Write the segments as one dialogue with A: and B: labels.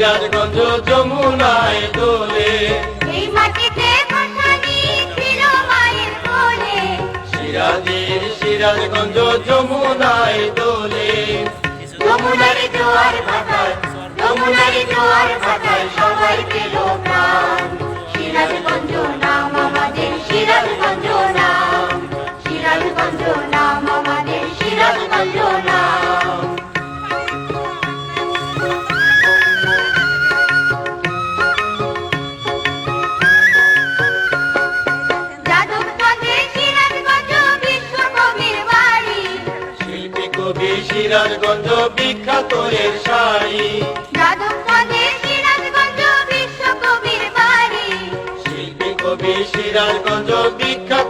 A: সিরাজগঞ্জ
B: যমুনায় দোলে।
A: এই মাটিতে ছিল মায়ের কোলে।
B: সিরাজের সিরাজগঞ্জ যমুনায় দোলে।
A: যমুনার জোয়ার ভাটায় যমুনার জোয়ার ভাটায় সবাই পেল সিরাজগঞ্জ
B: বিখ্যাত এর শাড়ি। শিল্পী কবি সিরাজগঞ্জ বিখ্যাত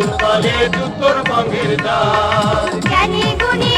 B: নতুন বলে দুতোর
A: জ্ঞানী গুণী